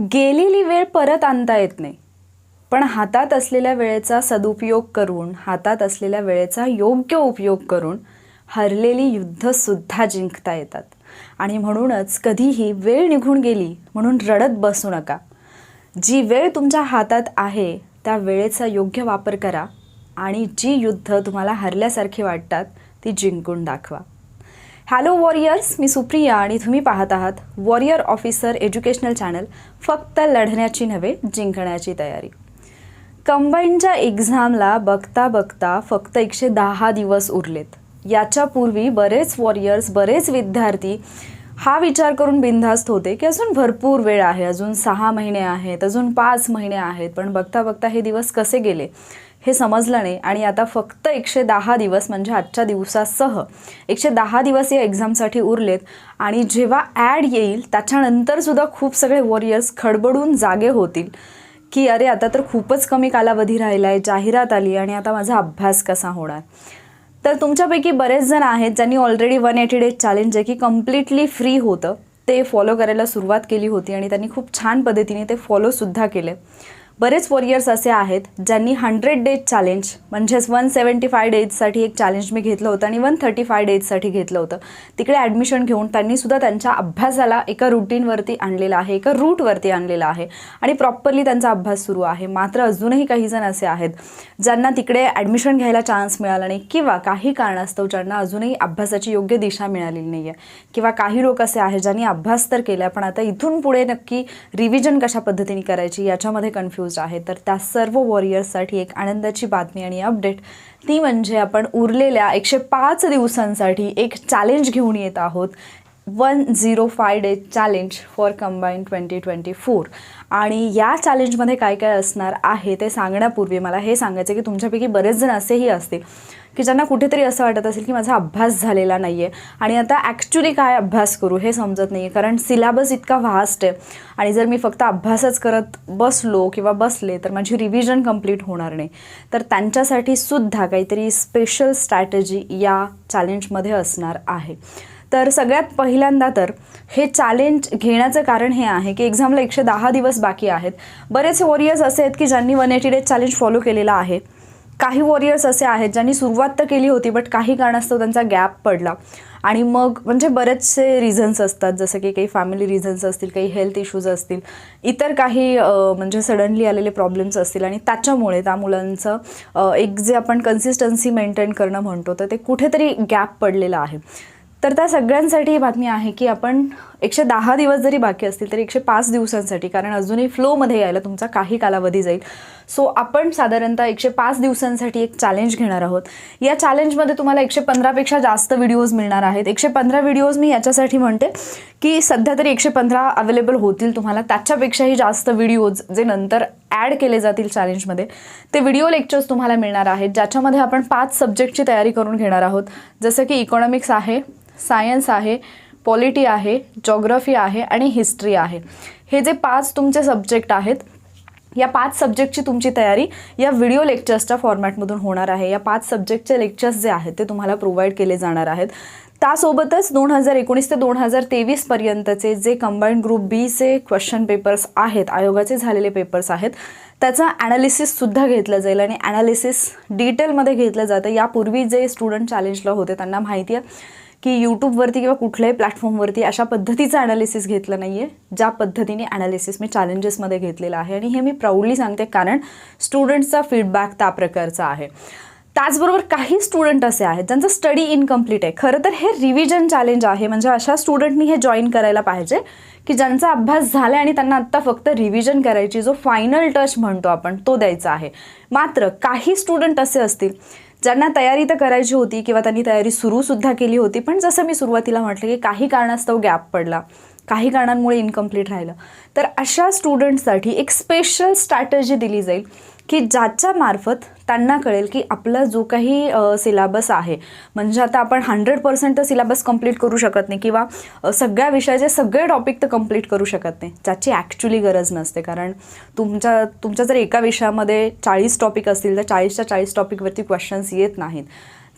गेलेली वेळ परत आणता येत नाही. पण हातात असलेल्या वेळेचा सदुपयोग करून हातात असलेल्या वेळेचा योग्य उपयोग करून हरलेली युद्धसुद्धा जिंकता येतात. आणि म्हणूनच कधीही वेळ निघून गेली म्हणून रडत बसू नका. जी वेळ तुमच्या हातात आहे त्या वेळेचा योग्य वापर करा आणि जी युद्ध तुम्हाला हरल्यासारखी वाटतात ती जिंकून दाखवा. हॅलो वॉरियर्स मी सुप्रिया आणि तुम्ही पाहत आहात वॉरियर ऑफिसर एज्युकेशनल चॅनल फक्त लढण्याची नव्हे जिंकण्याची तयारी. कंबाईनच्या एक्झामला बघता बघता फक्त एकशे दहा दिवस उरलेत. याच्यापूर्वी बरेच वॉरियर्स बरेच विद्यार्थी हा विचार करून बिनधास्त होते की अजून भरपूर वेळ आहे अजून सहा महिने आहेत अजून पाच महिने आहेत पण बघता बघता हे दिवस कसे गेले? हे समजलं नाही आणि आता फक्त एकशे दहा दिवस म्हणजे आजच्या दिवसासह एकशे दहा दिवस या एक्झामसाठी उरलेत आणि जेव्हा ॲड येईल त्याच्यानंतरसुद्धा खूप सगळे वॉरियर्स खडबडून जागे होतील की अरे आता तर खूपच कमी कालावधी राहिला आहे जाहिरात आली आणि आता माझा अभ्यास कसा होणार? तर तुमच्यापैकी बरेच जण आहेत ज्यांनी already one eighty days challenge जे की कम्प्लिटली फ्री होतं. ते फॉलो करायला सुरुवात केली होती आणि त्यांनी खूप छान पद्धतीने ते फॉलोसुद्धा केले. बरेच वॉरियर्स असे आहेत ज्यांनी हंड्रेड डेज चॅलेंज म्हणजेच वन सेवन्टी फाय डेजसाठी एक चॅलेंज मी घेतलं होतं आणि वन थर्टी फाय डेजसाठी घेतलं होतं. तिकडे ॲडमिशन घेऊन त्यांनीसुद्धा त्यांच्या अभ्यासाला एका रुटीनवरती आणलेलं आहे एका रूटवरती आणलेलं आहे आणि प्रॉपरली त्यांचा अभ्यास सुरू आहे. मात्र अजूनही काही जण असे आहेत ज्यांना तिकडे ॲडमिशन घ्यायला चान्स मिळाला नाही किंवा काही कारणास्तव ज्यांना अजूनही अभ्यासाची योग्य दिशा मिळालेली नाही आहे किंवा काही लोक असे आहेत ज्यांनी अभ्यास तर केला पण आता इथून पुढे नक्की रिव्हिजन कशा पद्धतीने करायची याच्यामध्ये कन्फ्यूज आहे. तर त्या सर्व वॉरियर्ससाठी एक आनंदाची बातमी आणि अपडेट ती म्हणजे आपण उरलेल्या एकशे पाच दिवसांसाठी एक चॅलेंज घेऊन येत आहोत. One zero five days challenge for combine twenty twenty four. आणि या चॅलेंजमध्ये काय काय असणार आहे ते सांगण्यापूर्वी मला हे सांगायचं की तुमच्यापैकी बरेच जण असेही असतील की ज्यांना कुठेतरी असं वाटत असेल की माझा अभ्यास झालेला नाही आहे आणि आता ॲक्च्युली काय अभ्यास करू हे समजत नाही आहे कारण सिलेबस इतका व्हास्ट आहे. आणि जर मी फक्त अभ्यासच करत बसलो किंवा बसले तर माझी रिव्हिजन कंप्लीट होणार नाही. तर त्यांच्यासाठी सुद्धा काहीतरी स्पेशल स्ट्रॅटेजी या चॅलेंजमध्ये असणार आहे. तर सगळ्यात पहिल्यांदा तर हे चॅलेंज घेण्याचं कारण हे आहे की एक्झामला एकशे दहा दिवस बाकी आहेत. बरेच वॉरियर्स असे आहेत की ज्यांनी one eighty days challenge follow केलेला आहे. काही वॉरियर्स असे आहेत ज्यांनी सुरुवात तर केली होती बट काही कारणास्तव त्यांचा गॅप पडला. आणि मग म्हणजे बरेचसे रिझन्स असतात जसं की काही फॅमिली रिझन्स असतील काही हेल्थ इश्यूज असतील इतर काही म्हणजे सडनली आलेले प्रॉब्लेम्स असतील. आणि त्याच्यामुळे त्या मुलांचं एक जे आपण कन्सिस्टन्सी मेंटेन करणं म्हणतो तर ते कुठेतरी गॅप पडलेलं आहे. तर त्या सगळ्यांसाठी ही बातमी आहे की आपण एकशे दहा दिवस जरी बाकी असतील तरी एकशे पाच दिवसांसाठी कारण अजूनही फ्लोमध्ये यायला तुमचा काही कालावधी जाईल. सो आपण साधारणतः एकशे पाच दिवसांसाठी एक चॅलेंज घेणार आहोत. या चॅलेंजमध्ये तुम्हाला एकशे पंधरापेक्षा जास्त व्हिडिओज मिळणार आहेत. एकशे पंधरा व्हिडिओज मी याच्यासाठी म्हणते की सध्या तरी एकशे पंधरा अवेलेबल होतील तुम्हाला. त्याच्यापेक्षाही जास्त व्हिडिओज जे नंतर ॲड केले जातील चॅलेंजमध्ये ते व्हिडिओ लेक्चर्स तुम्हाला मिळणार आहेत. ज्याच्यामध्ये आपण पाच सब्जेक्टची तयारी करून घेणार आहोत. जसं की इकॉनॉमिक्स आहे सायन्स आहे पॉलिटी आहे जॉग्रफी आहे आणि हिस्ट्री आहे. हे जे पाच तुमचे सब्जेक्ट आहेत या पाच सब्जेक्टची तुमची तयारी या व्हिडिओ लेक्चर्सच्या फॉर्मॅटमधून होणार आहे. या पाच सब्जेक्टचे लेक्चर्स जे आहेत ते तुम्हाला प्रोव्हाइड केले जाणार आहेत. त्यासोबतच दोन हजार एकोणीस ते दोन हजार तेवीसपर्यंतचे जे कंबाईंड ग्रुप बीचे क्वेश्चन पेपर्स आहेत आयोगाचे झालेले पेपर्स आहेत त्याचा ॲनालिसिससुद्धा घेतलं जाईल आणि ॲनालिसिस डिटेलमध्ये घेतलं जातं. यापूर्वी जे स्टुडंट चॅलेंजला होते त्यांना माहिती आहे. की यूट्यूबवरती किंवा कुठल्याही प्लॅटफॉर्मवरती अशा पद्धतीचं ॲनालिसिस घेतलं नाही आहे ज्या पद्धतीने ॲनालिसिस मी चॅलेंजेसमध्ये घेतलेलं आहे. आणि हे मी प्राऊडली सांगते कारण स्टुडंट्सचा फीडबॅक त्या प्रकारचा आहे. त्याचबरोबर काही स्टुडंट असे आहेत ज्यांचं स्टडी इनकम्प्लीट आहे. खरं तर हे रिव्हिजन चॅलेंज आहे. म्हणजे अशा स्टुडंटनी हे जॉईन करायला पाहिजे की ज्यांचा अभ्यास झाला आणि त्यांना आत्ता फक्त रिव्हिजन करायची जो फायनल टच म्हणतो आपण तो द्यायचा आहे. मात्र काही स्टुडंट असे असतील ज्यांना तयारी तर करायची होती किंवा त्यांनी तयारी सुरूसुद्धा केली होती पण जसं मी सुरुवातीला म्हटलं की काही कारणास्तव गॅप पडला. काही कारणांमुळे इनकम्प्लीट राहिलं. तर अशा स्टुडंटसाठी एक स्पेशल स्ट्रॅटजी दिली जाईल की ज्याच्या मार्फत त्यांना कळेल की आपला जो काही सिलेबस आहे म्हणजे आता आपण हंड्रेड पर्सेंट तर सिलेबस कंप्लीट करू शकत नाही किंवा सगळ्या विषयाचे सगळे टॉपिक तर कंप्लीट करू शकत नाही. ज्याची ॲक्च्युली गरज नसते. कारण तुमच्या तुमच्या जर एका विषयामध्ये चाळीस टॉपिक असतील तर चाळीसच्या चाळीस टॉपिकवरती क्वेश्चन्स येत नाहीत.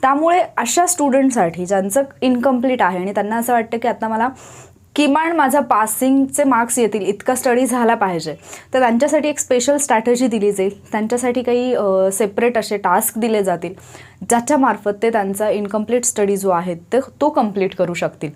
त्यामुळे अशा स्टुडंटसाठी ज्यांचं इनकम्प्लीट आहे आणि त्यांना असं वाटतं की आता मला किमान माझा पासिंगचे मार्क्स येतील इतका स्टडी झाला पाहिजे. तर त्यांच्यासाठी एक स्पेशल स्ट्रॅटजी दिली जाईल. त्यांच्यासाठी काही सेपरेट असे टास्क दिले जातील. ज्याच्यामार्फत ते त्यांचा इनकम्प्लीट स्टडी जो आहे ते तो कंप्लीट करू शकतील.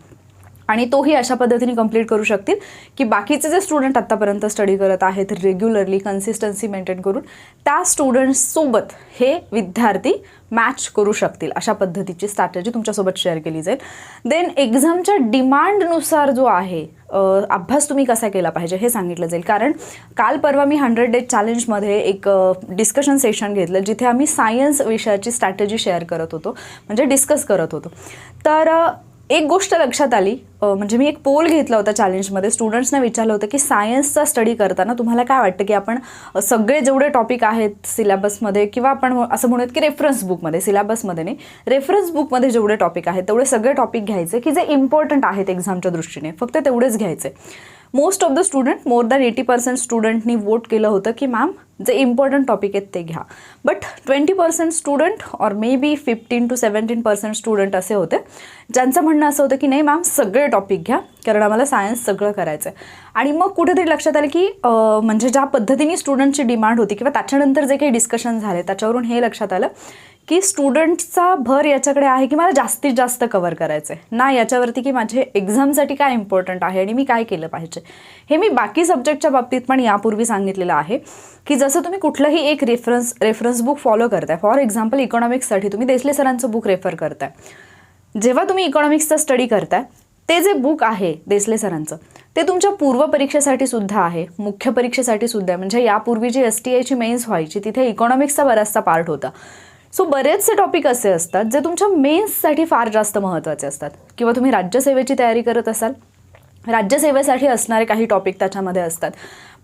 आणि तोही अशा पद्धतीने कंप्लीट करू शकतील की बाकीचे जे स्टुडंट आत्तापर्यंत स्टडी करत आहेत रेग्युलरली कन्सिस्टन्सी मेंटेन करून त्या स्टुडंट्ससोबत हे विद्यार्थी मॅच करू शकतील अशा पद्धतीची स्ट्रॅटजी तुमच्यासोबत शेअर केली जाईल. देन एक्झामच्या डिमांडनुसार जो आहे अभ्यास तुम्ही कसा केला पाहिजे हे सांगितलं जाईल. कारण काल परवा मी हंड्रेड डेज चॅलेंजमध्ये एक डिस्कशन सेशन घेतलं जिथे आम्ही सायन्स विषयाची स्ट्रॅटेजी शेअर करत होतो म्हणजे डिस्कस करत होतो. तर एक गोष्ट लक्षात आली म्हणजे मी एक पोल घेतला होता चॅलेंजमध्ये स्टुडंट्सना विचारलं होतं की सायन्सचा स्टडी करताना तुम्हाला काय वाटतं की आपण सगळे जेवढे टॉपिक आहेत सिलेबसमध्ये किंवा आपण असं म्हणूयात की रेफरन्स बुकमध्ये सिलेबसमध्ये नाही रेफरन्स बुकमध्ये जेवढे टॉपिक आहेत तेवढे सगळे टॉपिक घ्यायचे की जे इम्पॉर्टंट आहेत एक्झामच्या दृष्टीने. फक्त तेवढेच घ्यायचे. Most of the student more than eighty percent स्टुडंटनी vote केलं होतं की मॅम जे इम्पॉर्टंट टॉपिक आहेत ते घ्या. But twenty percent student or maybe fifteen to seventeen percent student असे होते ज्यांचं म्हणणं असं होतं की नाही मॅम सगळे टॉपिक घ्या कारण आम्हाला सायन्स सगळं करायचं आहे आणि मग कुठेतरी लक्षात आलं की म्हणजे ज्या पद्धतीने स्टुडंटची डिमांड होती किंवा त्याच्यानंतर जे काही डिस्कशन झाले त्याच्यावरून हे लक्षात आलं की स्टुडंटचा भर याच्याकडे आहे की मला जास्तीत जास्त कवर करायचं आहे ना याच्यावरती की माझे एक्झामसाठी काय इम्पॉर्टंट आहे आणि मी काय केलं पाहिजे? हे मी बाकी सब्जेक्टच्या बाबतीत पण यापूर्वी सांगितलेलं आहे की जसं तुम्ही कुठलंही एक रेफरन्स रेफरन्स बुक फॉलो करताय. फॉर एक्झाम्पल इकॉनॉमिक्ससाठी तुम्ही देसले सरांचं बुक रेफर करताय. जेव्हा तुम्ही इकॉनॉमिक्सचा स्टडी करताय ते जे बुक आहे देसले सरांचं ते तुमच्या पूर्व परीक्षेसाठी सुद्धा आहे मुख्य परीक्षेसाठी सुद्धा आहे. म्हणजे यापूर्वी जी एस टी आयची मेन्स व्हायची तिथे इकॉनॉमिक्सचा बराचसा पार्ट होता. सो बरेचसे टॉपिक असे असतात जे तुमच्या मेन्ससाठी फार जास्त महत्त्वाचे असतात. किंवा तुम्ही राज्यसेवेची तयारी करत असाल. राज्यसेवेसाठी असणारे काही टॉपिक त्याच्यामध्ये असतात.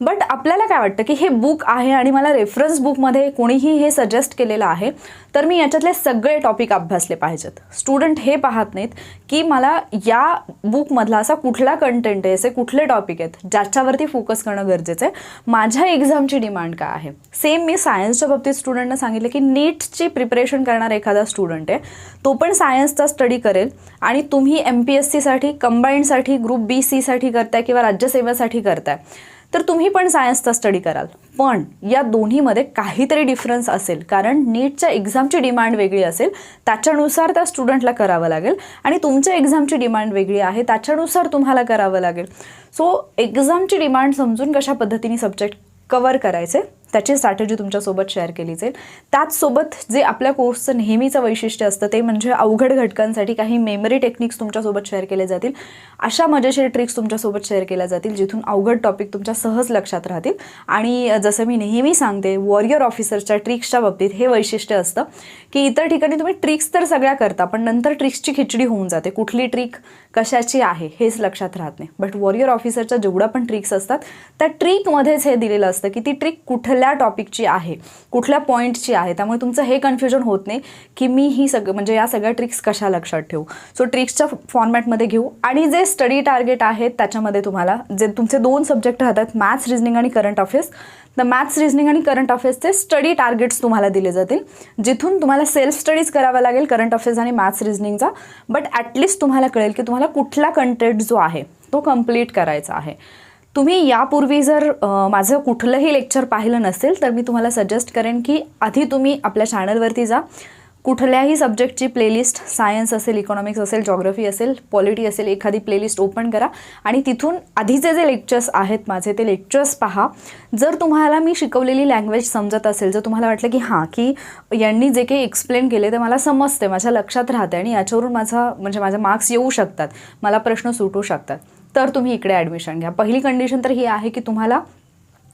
बट आपल्याला काय वाटतं की हे बुक आहे आणि मला रेफरन्स बुकमध्ये कोणीही हे सजेस्ट केलेलं आहे तर मी याच्यातले सगळे टॉपिक अभ्यासले पाहिजेत. स्टुडंट हे पाहत नाहीत की मला या बुकमधला असा कुठला कंटेंट आहे असे कुठले टॉपिक आहेत ज्याच्यावरती फोकस करणं गरजेचं आहे. माझ्या एक्झामची डिमांड काय आहे? सेम मी सायन्सच्या बाबतीत स्टुडंटना सांगितलं की नीटची प्रिपरेशन करणारा एखादा स्टुडंट आहे तो पण सायन्सचा स्टडी करेल आणि तुम्ही एम पी एस सीसाठी कंबाईंडसाठी ग्रुप बी सीसाठी करताय किंवा राज्यसेवेसाठी करताय. तर तुम्ही पण सायन्सचा स्टडी कराल. पण या दोन्हीमध्ये काहीतरी डिफरन्स असेल. कारण नीटच्या एक्झामची डिमांड वेगळी असेल. त्याच्यानुसार त्या स्टुडंटला करावं लागेल. आणि तुमच्या एक्झामची डिमांड वेगळी आहे. त्याच्यानुसार तुम्हाला करावं लागेल. सो एक्झामची डिमांड समजून कशा पद्धतीने सब्जेक्ट कवर करायचे? त्याची स्ट्रॅटेजी तुमच्यासोबत शेअर केली जाईल. त्याचसोबत जे आपल्या कोर्सचं नेहमीचं वैशिष्ट्य असतं ते म्हणजे अवघड घटकांसाठी काही मेमरी टेक्निक्स तुमच्यासोबत शेअर केले जातील. अशा मजेशीर ट्रिक्स तुमच्यासोबत शेअर केल्या जातील जिथून अवघड टॉपिक तुमच्या सहज लक्षात राहतील. आणि जसं मी नेहमी सांगते वॉरियर ऑफिसरच्या ट्रिक्सच्या बाबतीत हे वैशिष्ट्य असतं की इतर ठिकाणी तुम्ही ट्रिक्स तर सगळ्या करता पण नंतर ट्रिक्सची खिचडी होऊन जाते. कुठली ट्रिक कशाची आहे हेच लक्षात राहत नाही. बट वॉरियर ऑफिसरच्या जेवढ्या पण ट्रिक्स असतात त्या ट्रिकमध्येच हे दिलेलं असतं की ती ट्रिक कुठल्या कुठल्या टॉपिकची आहे कुठल्या पॉईंटची आहे त्यामुळे तुमचं हे कन्फ्युजन होत नाही की मी ही सगळं म्हणजे या सगळ्या ट्रिक्स कशा लक्षात ठेवू. सो ट्रिक्सच्या फॉर्मॅटमध्ये घेऊ आणि जे स्टडी टार्गेट आहेत त्याच्यामध्ये तुम्हाला जे तुमचे दोन सब्जेक्ट राहतात मॅथ्स रिजनिंग आणि करंट अफेअर्स तर मॅथ्स रिजनिंग आणि करंट अफेअर्सचे स्टडी टार्गेट्स तुम्हाला दिले जातील जिथून तुम्हाला सेल्फ स्टडीज करावा लागेल करंट अफेअर्स आणि मॅथ्स रिजनिंगचा बट ॲटलिस्ट तुम्हाला कळेल की तुम्हाला कुठला कंटेंट जो आहे तो कंप्लीट करायचा आहे. तुम्ही यापूर्वी जर माझं कुठलंही लेक्चर पाहिलं नसेल तर मी तुम्हाला सजेस्ट करेन की आधी तुम्ही आपल्या चॅनलवरती जा. कुठल्याही सब्जेक्टची प्लेलिस्ट सायन्स असेल इकॉनॉमिक्स असेल जॉग्रफी असेल पॉलिटी असेल एखादी प्लेलिस्ट ओपन करा. आणि तिथून आधीचे जे लेक्चर्स आहेत माझे ते लेक्चर्स पहा. जर तुम्हाला मी शिकवलेली लँग्वेज समजत असेल जर तुम्हाला वाटलं की हां की यांनी जे काही एक्सप्लेन केले ते मला समजते माझ्या लक्षात राहते आणि याच्यावरून माझा म्हणजे माझे मार्क्स येऊ शकतात मला प्रश्न सुटू शकतात. तर तुम्ही इकडे ॲडमिशन घ्या. पहिली कंडिशन तर ही आहे की तुम्हाला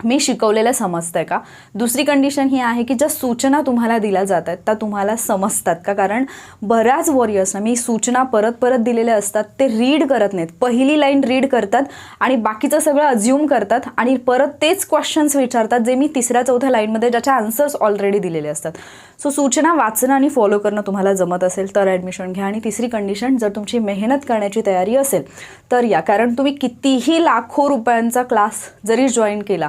मी शिकवलेलं समजतंय का? दुसरी कंडिशन ही आहे की ज्या सूचना तुम्हाला दिल्या जात आहेत त्या तुम्हाला समजतात का? कारण बऱ्याच वॉरियर्सना मी सूचना परत परत दिलेल्या असतात ते रीड करत नाहीत. पहिली लाईन रीड करतात आणि बाकीचं सगळं अज्युम करतात आणि परत तेच क्वेश्चन्स विचारतात जे मी तिसऱ्या चौथ्या लाईनमध्ये ज्याच्या आन्सर्स ऑलरेडी दिलेले असतात. सो सूचना वाचणं आणि फॉलो करणं तुम्हाला जमत असेल तर ॲडमिशन घ्या. आणि तिसरी कंडिशन जर तुमची मेहनत करण्याची तयारी असेल तर या. कारण तुम्ही कितीही लाखो रुपयांचा क्लास जरी जॉईन केला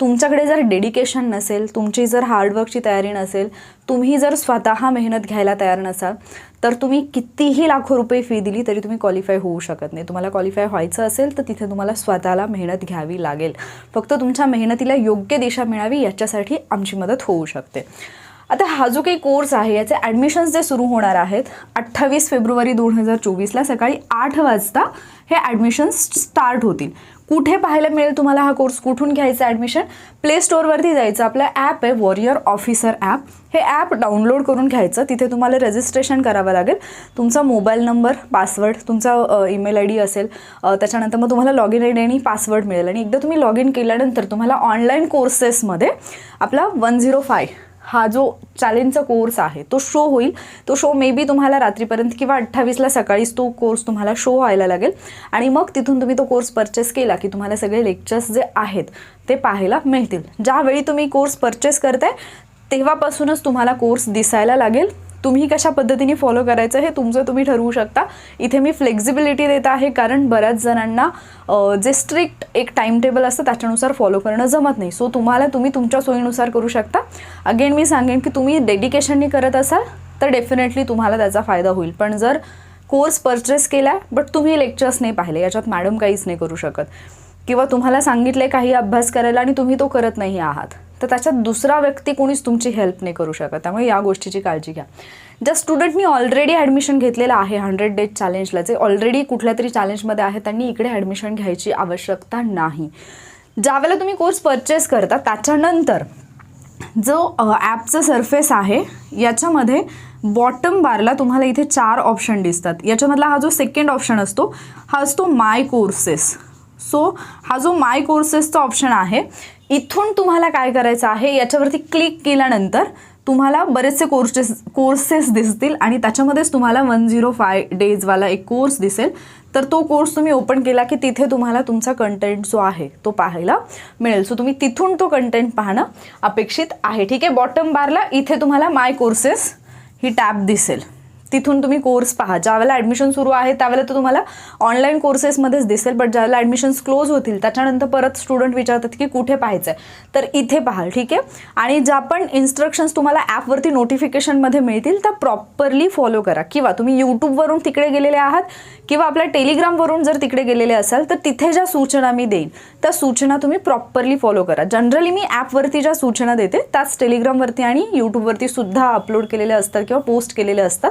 तुमच्याकडे जर डेडिकेशन नसेल तुमची जर हार्डवर्कची तयारी नसेल तुम्ही जर स्वतः मेहनत घ्यायला तयार नसाल तर तुम्ही कितीही लाखो रुपये फी दिली तरी तुम्ही क्वालिफाय होऊ शकत नाही. तुम्हाला क्वालिफाय व्हायचं असेल तर तिथे तुम्हाला स्वतःला मेहनत घ्यावी लागेल. फक्त तुमच्या मेहनतीला योग्य दिशा मिळावी याच्यासाठी आमची मदत होऊ शकते. आता हा जो काही कोर्स आहे याचे ॲडमिशन्स जे सुरू होणार आहेत अठ्ठावीस फेब्रुवारी दोन हजार चोवीसला सकाळी आठ वाजता हे ॲडमिशन्स स्टार्ट होतील. कुठे पाहायला मिळेल तुम्हाला हा कोर्स कुठून घ्यायचा ॲडमिशन प्ले स्टोअरवरती जायचं. आपलं ॲप आहे वॉरियर ऑफिसर ॲप हे ॲप डाउनलोड करून घ्यायचं. तिथे तुम्हाला रजिस्ट्रेशन करावं लागेल. तुमचा मोबाईल नंबर पासवर्ड तुमचा ईमेल आय डी असेल. त्याच्यानंतर मग तुम्हाला लॉग इन आय डी आणि पासवर्ड मिळेल. आणि एकदा तुम्ही लॉग इन केल्यानंतर तुम्हाला ऑनलाईन कोर्सेसमध्ये आपला वन झिरो फाय हा जो चॅलेंजचा कोर्स आहे तो शो होईल. तो शो मे बी तुम्हाला रात्रीपर्यंत किंवा अठ्ठावीसला सकाळीच तो कोर्स तुम्हाला शो व्हायला लागेल. आणि मग तिथून तुम्ही तो कोर्स परचेस केला की तुम्हाला सगळे लेक्चर्स जे आहेत ते पाहायला मिळतील. ज्यावेळी तुम्ही कोर्स परचेस करताय तेव्हापासूनच तुम्हाला कोर्स दिसायला लागेल. तुम्ही कशा पद्धतीने फॉलो करायचं हे तुमचं तुम्ही ठरवू शकता. इथे मी फ्लेक्झिबिलिटी देत आहे कारण बऱ्याच जणांना जे स्ट्रिक्ट एक टाइम टेबल असतं त्याच्यानुसार फॉलो करणं जमत नाही. सो तुम्हाला तुम्ही तुमच्या सोयीनुसार करू शकता. अगेन मी सांगेन की तुम्ही डेडिकेशनने करत असाल तर डेफिनेटली तुम्हाला त्याचा फायदा होईल. पण जर कोर्स परचेस केला बट तुम्ही लेक्चर्स नाही पाहिले याच्यात मॅडम काहीच नाही करू शकत. किंवा तुम्हाला सांगितले काही अभ्यास करायला आणि तुम्ही तो करत नाही आहात तर त्याच्यात दुसरा व्यक्ती कोणीच तुमची हेल्प नाही करू शकत. त्यामुळे या गोष्टीची काळजी घ्या. ज्या स्टुडंटनी ऑलरेडी ॲडमिशन घेतलेलं आहे हंड्रेड डेज चॅलेंजला जे ऑलरेडी कुठल्या तरी चॅलेंजमध्ये आहे त्यांनी इकडे ॲडमिशन घ्यायची आवश्यकता नाही. ज्यावेळेला तुम्ही कोर्स परचेस करता त्याच्यानंतर जो ॲपचं सरफेस आहे याच्यामध्ये बॉटम बारला तुम्हाला इथे चार ऑप्शन दिसतात. याच्यामधला हा जो सेकंड ऑप्शन असतो हा असतो माय कोर्सेस सो हा जो माय कोर्सेसचा ऑप्शन आहे इथून तुम्हाला काय करायचं आहे याच्यावरती क्लिक केल्यानंतर तुम्हाला बरेचसे कोर्सेस कोर्सेस दिसतील आणि त्याच्यामध्येच तुम्हाला वन झिरो फाय डेजवाला एक कोर्स दिसेल. तर तो कोर्स तुम्ही ओपन केला की तिथे तुम्हाला तुमचा कंटेंट जो आहे तो पाहायला मिळेल. सो तुम्ही तिथून तो कंटेंट पाहणं अपेक्षित आहे. ठीक आहे? बॉटम बारला इथे तुम्हाला माय कोर्सेस ही टॅब दिसेल. तिथून तुम्ही कोर्स पहा. ज्यावेळेला ॲडमिशन सुरू आहे त्यावेळेला तर तुम्हाला ऑनलाईन कोर्सेसमध्येच दिसेल बट ज्यावेळेला ॲडमिशन्स क्लोज होतील त्याच्यानंतर परत स्टुडंट विचारतात की कुठे पाहायचं आहे तर इथे पाहाल ठीक आहे? आणि ज्या पण इन्स्ट्रक्शन्स तुम्हाला ॲपवरती नोटिफिकेशनमध्ये मिळतील त्या प्रॉपरली फॉलो करा. किंवा तुम्ही यूट्यूबवरून तिकडे गेलेले आहात किंवा आपल्या टेलिग्रामवरून जर तिकडे गेलेले असाल तर तिथे ज्या सूचना मी देईन त्या सूचना तुम्ही प्रॉपरली फॉलो करा. जनरली मी ॲपवरती ज्या सूचना देते त्याच टेलिग्रामवरती आणि यूट्यूबवरती सुद्धा अपलोड केलेल्या असतात किंवा पोस्ट केलेल्या असतात.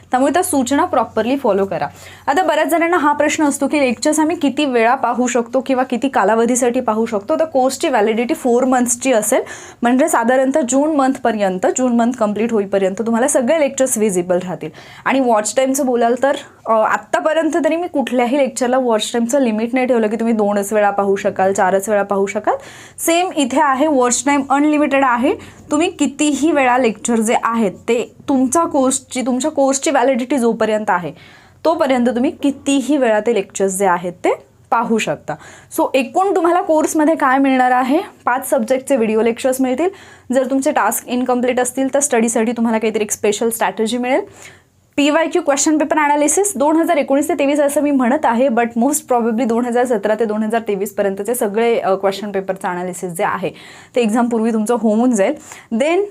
त्यामुळे त्या सूचना प्रॉपरली फॉलो करा. आता बऱ्याच जणांना हा प्रश्न असतो की लेक्चर्स आम्ही किती वेळा पाहू शकतो किंवा किती कालावधीसाठी पाहू शकतो? तर कोर्सची व्हॅलिडिटी फोर मंथ्सची असेल. म्हणजे साधारणतः जून मंथपर्यंत जून मंथ कंप्लीट होईपर्यंत तुम्हाला सगळे लेक्चर्स विजिबल राहतील. आणि वॉच टाईमचं बोलाल तर आत्तापर्यंत तरी मी कुठल्याही लेक्चरला वॉच टाईमचं लिमिट नाही ठेवलं की तुम्ही दोनच वेळा पाहू शकाल चारच वेळा पाहू शकाल. सेम इथे आहे वॉच टाईम अनलिमिटेड आहे. तुम्ही कितीही वेळा लेक्चर जे आहेत ते तुमचा कोर्सची तुमच्या कोर्सची व्हॅलिडिटी जोपर्यंत आहे तोपर्यंत तुम्ही कितीही वेळा ते लेक्चर्स जे आहेत ते पाहू शकता. सो एकूण तुम्हाला कोर्समध्ये काय मिळणार आहे? पाच सब्जेक्टचे व्हिडिओ लेक्चर्स मिळतील. जर तुमचे टास्क इनकम्प्लीट असतील तर स्टडीसाठी तुम्हाला काहीतरी एक स्पेशल स्ट्रॅटेजी मिळेल. P Y Q question paper analysis दोन हजार एकोणीस ते तेवीस असं मी म्हणत आहे बट मोस्ट प्रॉबेबली दोन हजार सतरा ते दोन हजार तेवीसपर्यंतचे सगळे क्वेश्चन पेपरचं अनालिसिस जे आहे ते एक्झामपूर्वी तुमचं होऊन जाईल. देन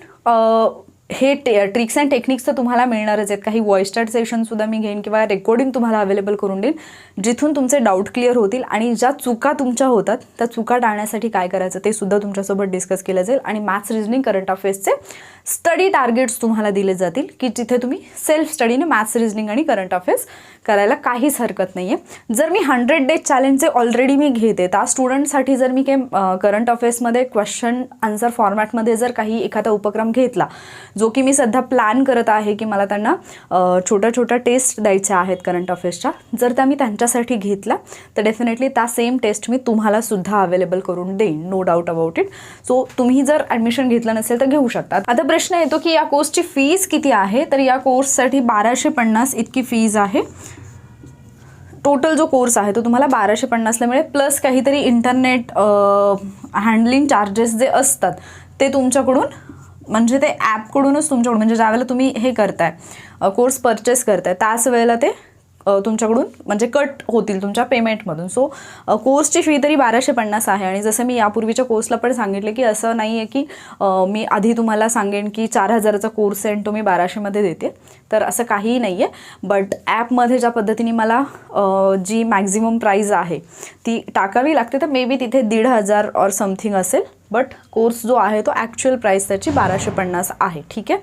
हे टे ट्रिक्स अँड टेक्निक्स तर तुम्हाला मिळणारच आहेत. काही व्हॉइस चॅट सेशनसुद्धा मी घेईन किंवा रेकॉर्डिंग तुम्हाला अवेलेबल करून देईन जिथून तुमचे डाऊट क्लिअर होतील आणि ज्या चुका तुमच्या होतात त्या चुका टाळण्यासाठी काय करायचं ते सुद्धा तुमच्यासोबत डिस्कस केलं जाईल आणि मॅथ्स रिजनिंग करंट अफेअर्सचे स्टडी टार्गेट्स तुम्हाला दिले जातील की जिथे तुम्ही सेल्फ स्टडीने मॅथ्स रिजनिंग आणि करंट अफेअर्स करायला काहीच हरकत नाही आहे जर मी हंड्रेड डेज चॅलेंजचे ऑलरेडी मी घेते त्या स्टुडंटसाठी जर मी काही करंट अफेअर्समध्ये क्वेश्चन आन्सर फॉर्मॅटमध्ये जर काही एखादा उपक्रम घेतला जो की मी सध्या प्लॅन करत आहे की मला त्यांना छोट्या छोट्या टेस्ट द्यायच्या आहेत करंट अफेअर्सच्या जर त्या मी त्यांच्यासाठी घेतल्या तर डेफिनेटली त्या सेम टेस्ट मी तुम्हाला सुद्धा अवेलेबल करून देईन no doubt about it so तुम्ही जर ॲडमिशन घेतलं नसेल तर घेऊ शकता आता प्रश्न येतो की या कोर्सची फीज किती आहे? तर या कोर्ससाठी बाराशे पन्नास इतकी फीज आहे. टोटल जो कोर्स आहे तो तुम्हाला बाराशे पन्नासला मिळेल. प्लस काहीतरी इंटरनेट हँडलिंग चार्जेस जे असतात ते तुमच्याकडून म्हणजे ते ॲपकडूनच तुमच्याकडून म्हणजे ज्यावेळेला तुम्ही हे करताय कोर्स परचेस करताय त्याच वेळेला ते तुमच्याकडून म्हणजे कट होतील तुमच्या पेमेंटमधून सो कोर्सची फी तरी बाराशे पन्नास आहे आणि जसं मी यापूर्वीच्या कोर्सला पण सांगितलं की असं नाही आहे की मी आधी तुम्हाला सांगेन की चार हजाराचा कोर्स आहे आणि तो मी बाराशेमध्ये देते. तर असं काहीही नाही आहे बट ॲपमध्ये ज्या पद्धतीने मला जी मॅक्झिमम प्राईज आहे ती टाकावी लागते तर मे बी तिथे दीड हजार ऑर समथिंग असेल. बट कोर्स जो आहे तो ॲक्च्युअल प्राईस त्याची बाराशे पन्नास आहे. ठीक आहे?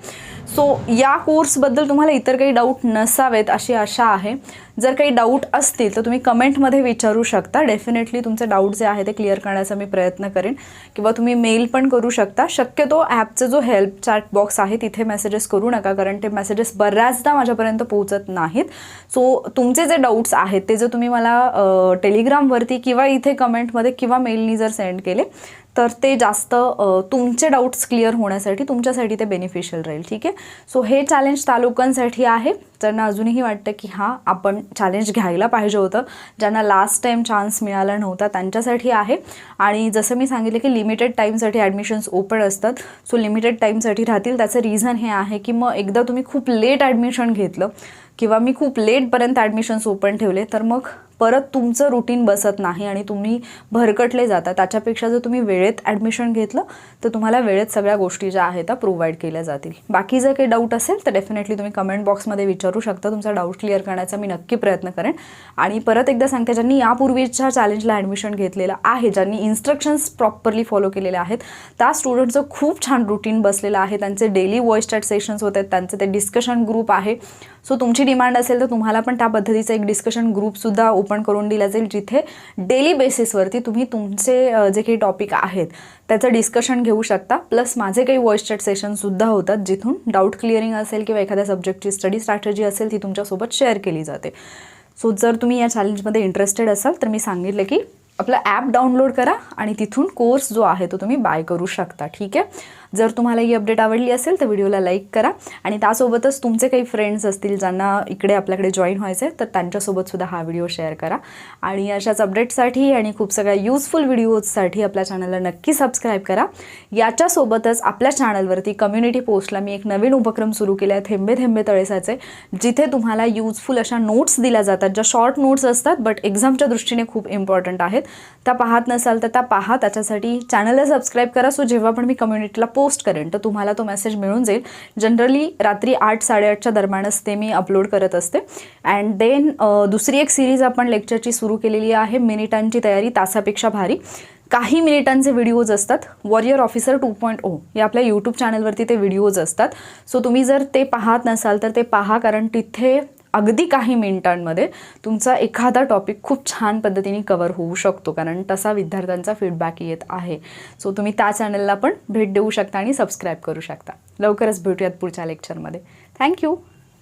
सो या कोर्सबद्दल तुम्हाला इतर काही डाऊट नसावेत अशी आशा आहे. जर काही डाऊट असतील तर तुम्ही कमेंटमध्ये विचारू शकता. डेफिनेटली तुमचे डाऊट जे आहे ते क्लिअर करण्याचा मी प्रयत्न करेन. किंवा तुम्ही मेल पण करू शकता. शक्यतो ॲपचं जो हेल्प चॅट बॉक्स आहे तिथे मेसेजेस करू नका कारण ते मेसेजेस बऱ्याचदा माझ्यापर्यंत पोहोचत नाहीत. सो तुमचे जे डाऊट्स आहेत ते जर तुम्ही मला टेलिग्रामवरती किंवा इथे कमेंटमध्ये किंवा मेलनी जर सेंड केले तर ते जास्त तुमचे डाऊट्स क्लिअर होण्यासाठी तुमच्यासाठी ते बेनिफिशियल राहील ठीक आहे? सो हे चॅलेंज तालुक्यांसाठी आहे. ज्यांना अजूनही वाटतं की हां आपण चॅलेंज घ्यायला पाहिजे होतं ज्यांना लास्ट टाईम चान्स मिळाला नव्हता त्यांच्यासाठी आहे. आणि जसं मी सांगितलं की लिमिटेड टाईमसाठी ॲडमिशन्स ओपन असतात. सो लिमिटेड टाईमसाठी राहतील. त्याचं रिझन हे आहे की मग एकदा तुम्ही खूप लेट ॲडमिशन घेतलं किंवा मी खूप लेटपर्यंत ॲडमिशन्स ओपन ठेवले तर मग परत तुमचं रुटीन बसत नाही आणि तुम्ही भरकटले जाता. त्याच्यापेक्षा जर तुम्ही वेळेत ॲडमिशन घेतलं तर तुम्हाला वेळेत सगळ्या गोष्टी ज्या आहेत त्या प्रोव्हाइड केल्या जातील. बाकी जर काही डाऊट असेल तर डेफिनेटली तुम्ही कमेंट बॉक्समध्ये विचारू शकता. तुमचा डाऊट क्लिअर करण्याचा मी नक्की प्रयत्न करेन. आणि परत एकदा सांगते ज्यांनी यापूर्वीच्या चॅलेंजला ॲडमिशन घेतलेलं आहे ज्यांनी इन्स्ट्रक्शन्स प्रॉपरली फॉलो केलेले आहेत त्या स्टुडंटचं खूप छान रुटीन बसलेलं आहे. त्यांचे डेली वॉइस चॅट सेशन्स होत आहेत त्यांचे ते डिस्कशन ग्रुप आहे. सो तुमची डिमांड असेल तर तुम्हाला पण त्या पद्धतीचं एक डिस्कशन ग्रुपसुद्धा ओपन करून दिला जाईल जिथे डेली बेसिसवरती तुम्ही तुमचे जे काही टॉपिक आहेत त्याचं डिस्कशन घेऊ शकता. प्लस माझे काही वॉइस चॅट सेशनसुद्धा होतात जिथून डाऊट क्लिअरिंग असेल किंवा एखाद्या सब्जेक्टची स्टडी स्ट्रॅटजी असेल ती तुमच्यासोबत शेअर केली जाते. सो जर तुम्ही या चॅलेंजमध्ये इंटरेस्टेड असाल तर मी सांगितलं की आपलं ॲप डाउनलोड करा आणि तिथून कोर्स जो आहे तो तुम्ही बाय करू शकता ठीक आहे? जर तुम्हाला ही अपडेट आवडली असेल तर व्हिडिओला लाईक करा. आणि त्यासोबतच तुमचे काही फ्रेंड्स असतील ज्यांना इकडे आपल्याकडे जॉईन व्हायचं आहे तर त्यांच्यासोबतसुद्धा हा व्हिडिओ शेअर करा. आणि अशाच अपडेटसाठी आणि खूप सगळ्या युजफुल व्हिडिओजसाठी आपल्या चॅनलला नक्की सबस्क्राईब करा. याच्यासोबतच आपल्या चॅनलवरती कम्युनिटी पोस्टला मी एक नवीन उपक्रम सुरू केला आहे थेंबे थेंबे तळेसाचे जिथे तुम्हाला युजफुल अशा नोट्स दिल्या जातात ज्या शॉर्ट नोट्स असतात बट एक्झामच्या दृष्टीने खूप इम्पॉर्टंट आहेत. त्या पाहत नसाल तर त्या पहा. त्याच्यासाठी चॅनलला सबस्क्राईब करा. सो जेव्हा पण मी कम्युनिटीला पोस्ट करेन तर तुम्हाला तो मेसेज मिळून जाईल. जनरली रात्री आठ साडेआठच्या दरम्यानच ते मी अपलोड करत असते. अँड देन दुसरी एक सिरीज आपण लेक्चरची सुरू केलेली आहे मिनिटांची तयारी तासापेक्षा भारी. काही मिनिटांचे व्हिडिओज असतात. Warrior officer two point O हे आपल्या यूट्यूब चॅनलवरती ते व्हिडिओज असतात. सो तुम्ही जर ते पाहत नसाल तर ते पहा कारण तिथे अगदी काही मिनिटांमध्ये तुमचा एखादा टॉपिक खूप छान पद्धतीने कवर होऊ शकतो कारण तसा विद्यार्थ्यांचा फीडबॅक येत आहे. सो तुम्ही त्या चॅनलला पण भेट देऊ शकता आणि सबस्क्राईब करू शकता. लवकरच भेटूयात पुढच्या लेक्चरमध्ये थँक्यू